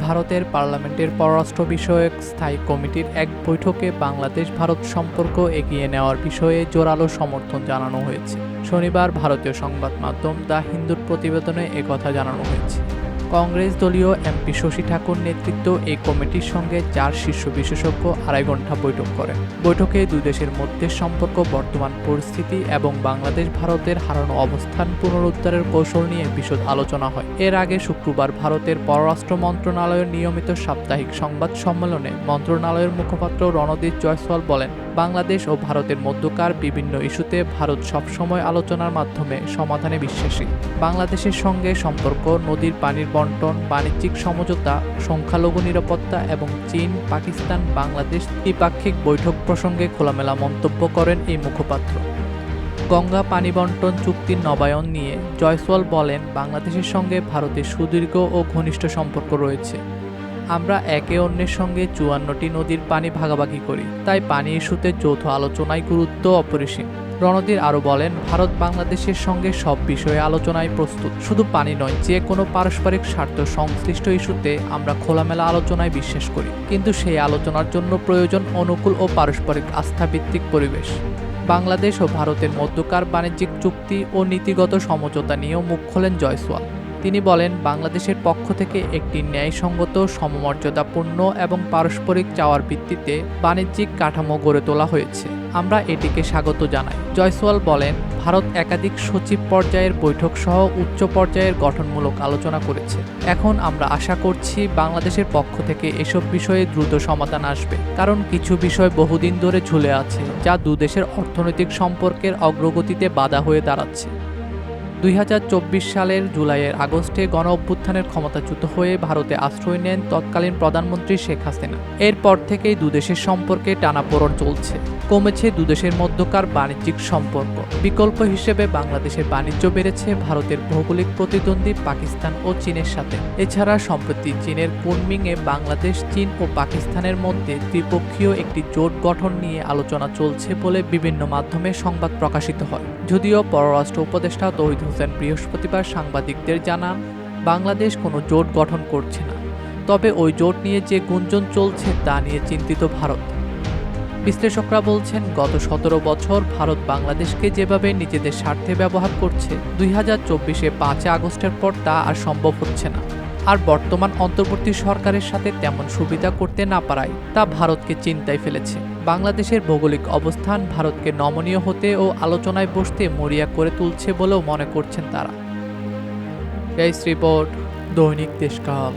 ভারতের পার্লামেন্টের পররাষ্ট্র বিষয়ক স্থায়ী কমিটির এক বৈঠকে বাংলাদেশ ভারত সম্পর্ক এগিয়ে নেওয়ার বিষয়ে জোরালো সমর্থন জানানো হয়েছে। শনিবার ভারতীয় সংবাদ মাধ্যম দ্য হিন্দুর প্রতিবেদনে একথা জানানো হয়েছে। কংগ্রেস দলীয় এমপি শশী ঠাকুর নেতৃত্ব এই কমিটির সঙ্গে চার শীর্ষ বিশেষজ্ঞ আড়াই ঘণ্টা বৈঠক করেন। বৈঠকে দুই দেশের মধ্যে সম্পর্ক, বর্তমান পরিস্থিতি এবং বাংলাদেশ ভারতের হারানো অবস্থান পুনরুদ্ধারের কৌশল নিয়ে বিশদ আলোচনা হয়। এর আগে শুক্রবার ভারতের পররাষ্ট্র মন্ত্রণালয়ের নিয়মিত সাপ্তাহিক সংবাদ সম্মেলনে মন্ত্রণালয়ের মুখপাত্র রণদীপ জয়সওয়াল বলেন বাংলাদেশ ও ভারতের মধ্যকার বিভিন্ন ইস্যুতে ভারত সবসময় আলোচনার মাধ্যমে সমাধানে বিশ্বাসী। বাংলাদেশের সঙ্গে সম্পর্ক, নদীর পানির বন্টন, বাণিজ্যিক সমঝোতা, সংখ্যালঘু নিরাপত্তা এবং চীন, পাকিস্তান, বাংলাদেশ দ্বিপাক্ষিক বৈঠক প্রসঙ্গে খোলামেলা মন্তব্য করেন এই মুখপাত্র। গঙ্গা পানি বন্টন চুক্তির নবায়ন নিয়ে জয়সওয়াল বলেন, বাংলাদেশের সঙ্গে ভারতের সুদীর্ঘ ও ঘনিষ্ঠ সম্পর্ক রয়েছে। আমরা একে অন্যের সঙ্গে চুয়ান্নটি নদীর পানি ভাগাভাগি করি। তাই পানি ইস্যুতে যৌথ আলোচনায় গুরুত্ব অপরিসীম। রণধীর আরও বলেন, ভারত বাংলাদেশের সঙ্গে সব বিষয়ে আলোচনায় প্রস্তুত। শুধু পানি নয়, যে কোনো পারস্পরিক স্বার্থ সংশ্লিষ্ট ইস্যুতে আমরা খোলামেলা আলোচনায় বিশ্বাস করি। কিন্তু সেই আলোচনার জন্য প্রয়োজন অনুকূল ও পারস্পরিক আস্থাভিত্তিক পরিবেশ। বাংলাদেশ ও ভারতের মধ্যকার বাণিজ্যিক চুক্তি ও নীতিগত সমঝোতা নিয়েও মুখ খোলেন জয়সওয়াল। তিনি বলেন, বাংলাদেশের পক্ষ থেকে একটি ন্যায়সঙ্গত, সমমর্যাদাপূর্ণ এবং পারস্পরিক চাওয়ার ভিত্তিতে বাণিজ্যিক কাঠামো গড়ে তোলা হয়েছে। আমরা এটিকে স্বাগত জানাই। জয়সওয়াল বলেন, ভারত একাধিক সচিব পর্যায়ের বৈঠক সহ উচ্চ পর্যায়ের গঠনমূলক আলোচনা করেছে। এখন আমরা আশা করছি বাংলাদেশের পক্ষ থেকে এসব বিষয়ে দ্রুত সমাধান আসবে। কারণ কিছু বিষয় বহুদিন ধরে ঝুলে আছে, যা দুদেশের অর্থনৈতিক সম্পর্কের অগ্রগতিতে বাধা হয়ে দাঁড়াচ্ছে। দুই হাজার চব্বিশ সালের জুলাইয়ের আগস্টে গণ অভ্যুত্থানের ক্ষমতাচ্যুত হয়ে ভারতে আশ্রয় নেন তৎকালীন প্রধানমন্ত্রী শেখ হাসিনা। এরপর থেকেই দুদেশের সম্পর্কে টানাপোড়ন চলছে। কমেছে দুদেশের মধ্যকার বাণিজ্যিক সম্পর্ক। বিকল্প হিসেবে বাংলাদেশের বাণিজ্য বেড়েছে, ভারতের ভৌগোলিক প্রতিদ্বন্দ্বী পাকিস্তান ও চীনের সাথে। এছাড়া সম্প্রতি চীনের কুনমিংয়ে বাংলাদেশ, চীন ও পাকিস্তানের মধ্যে ত্রিপক্ষীয় একটি জোট গঠন নিয়ে আলোচনা চলছে বলে বিভিন্ন মাধ্যমে সংবাদ প্রকাশিত হয়। যদিও পররাষ্ট্র উপদেষ্টা তৌহিদ হোসেন বৃহস্পতিবার সাংবাদিকদের জানান, বাংলাদেশ কোনো জোট গঠন করছে না। তবে ওই জোট নিয়ে যে গুঞ্জন চলছে তা নিয়ে চিন্তিত ভারত। বিশ্লেষকরা বলছেন, গত সতেরো বছর ভারত বাংলাদেশকে যেভাবে নিজেদের স্বার্থে ব্যবহার করছে, দুই হাজার চব্বিশে পাঁচে আগস্টের পর তা আর সম্ভব হচ্ছে না। আর বর্তমান অন্তর্বর্তী সরকারের সাথে তেমন সুবিধা করতে না পারায় তা ভারতকে চিন্তায় ফেলেছে। বাংলাদেশের ভৌগোলিক অবস্থান ভারতকে নমনীয় হতে ও আলোচনায় বসতে মরিয়া করে তুলছে বলেও মনে করছেন তারা। রিপোর্ট দৈনিক দেশকাল।